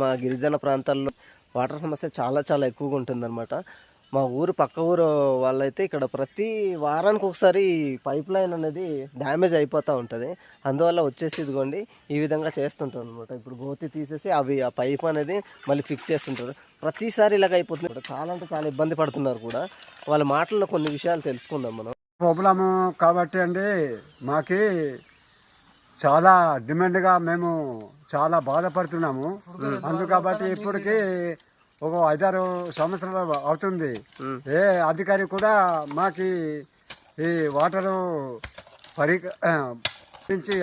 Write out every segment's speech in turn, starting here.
మా గిరిజన ప్రాంతాల్లో వాటర్ సమస్య చాలా చాలా ఎక్కువగా ఉంటుందన్నమాట. మా ఊరు పక్క ఊరు వాళ్ళైతే ఇక్కడ ప్రతి వారానికి ఒకసారి పైప్ లైన్ అనేది డ్యామేజ్ అయిపోతూ ఉంటుంది. అందువల్ల వచ్చేసి ఇదిగోండి ఈ విధంగా చేస్తుంటారు అనమాట ఇప్పుడు గోతి తీసేసి అవి ఆ పైప్ అనేది మళ్ళీ ఫిక్స్ చేస్తుంటారు. ప్రతిసారి ఇలాగ అయిపోతుంది. చాలా అంటే చాలా ఇబ్బంది పడుతున్నారు కూడా. వాళ్ళ మాటల్లో కొన్ని విషయాలు తెలుసుకుందాం మనం. ప్రాబ్లము కాబట్టి అండి మాకి చాలా డిమాండ్గా మేము చాలా బాధపడుతున్నాము. అందు కాబట్టి ఇప్పటికి ఒక ఐదారు సంవత్సరాలు అవుతుంది. ఏ అధికారి కూడా మాకి ఈ వాటరు పరి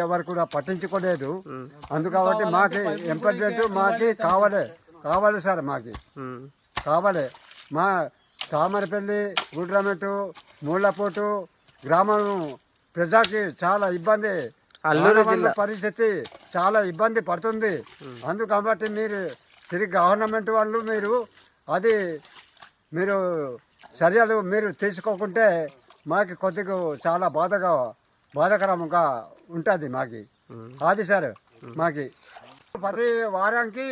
ఎవరు కూడా పట్టించుకోలేదు. అందు కాబట్టి మాకి ఇంపార్టెంట్ మాకి కావాలి కావాలి సార్ మాకి. కావాలి. మా తామరపల్లి గుడ్రమెట్టు మూలపోటు గ్రామం ప్రజాకి చాలా ఇబ్బంది. అల్లూరు మానవుల పరిస్థితి చాలా ఇబ్బంది పడుతుంది. అందుకు కాబట్టి మీరు తిరిగి గవర్నమెంట్ వాళ్ళు మీరు అది మీరు చర్యలు మీరు తీసుకోకుంటే మాకు కొద్దిగా చాలా బాధగా బాధకరంగా ఉంటుంది మాకి. అది సార్ మాకి. ప్రతి వారానికి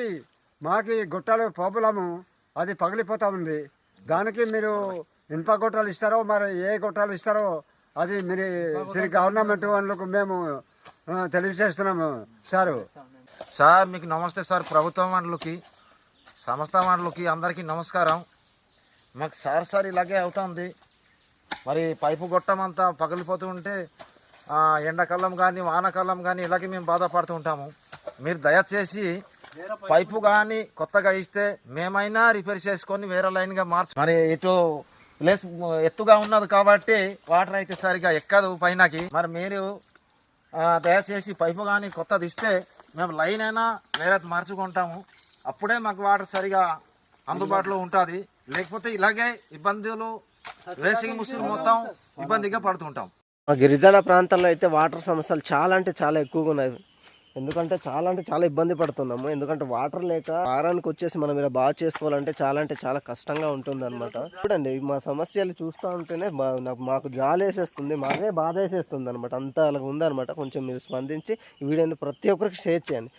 మాకి గుట్టలు ప్రాబ్లము అది పగిలిపోతా ఉంది. దానికి మీరు ఇనుప గొట్టాలు ఇస్తారో మరి ఏ గొట్టాలు ఇస్తారో అది మీరు శ్రీ గవర్నమెంట్ వాళ్ళకు మేము తెలియజేస్తున్నాము సారు. సార్ మీకు నమస్తే సార్ ప్రభుత్వం వాళ్ళకి సంస్థ వాళ్ళకి అందరికీ నమస్కారం. మాకు సార్ సార్ ఇలాగే అవుతుంది. మరి పైపు గొట్టం అంతా పగిలిపోతూ ఉంటే ఎండాకాలం కానీ వానాకాలం కానీ ఇలాగే మేము బాధపడుతూ ఉంటాము. మీరు దయచేసి పైపు కానీ కొత్తగా ఇస్తే మేమైనా రిపేర్ చేసుకొని వేరే లైన్గా మార్చు మరి ఇటు ప్లేస్ ఎత్తుగా ఉన్నది కాబట్టి వాటర్ అయితే సరిగా ఎక్కదు పైనకి. మరి మీరు దయచేసి పైపు కానీ కొత్తది ఇస్తే మేము లైన్ అయినా వేరే మార్చుకుంటాము. అప్పుడే మాకు వాటర్ సరిగా అందుబాటులో ఉంటుంది. లేకపోతే ఇలాగే ఇబ్బందులు వేసింగ్ ముసురు మొత్తం ఇబ్బందిగా పడుతుంటాం. మా గిరిజన ప్రాంతాల్లో అయితే వాటర్ సమస్యలు చాలా అంటే చాలా ఎక్కువగా ఉన్నాయి. ఎందుకంటే చాలా అంటే చాలా ఇబ్బంది పడుతున్నాము. ఎందుకంటే వాటర్ లేక వారానికి వచ్చేసి మనం ఇలా బాగా చేసుకోవాలంటే చాలా అంటే చాలా కష్టంగా ఉంటుంది అనమాట చూడండి మా సమస్యలు చూస్తూ ఉంటేనే మాకు జాలేసేస్తుంది మాకే బాధ వేసేస్తుంది అనమాట అంత అలాగ ఉందనమాట కొంచెం మీరు స్పందించి వీడియోని ప్రతి ఒక్కరికి షేర్ చేయండి.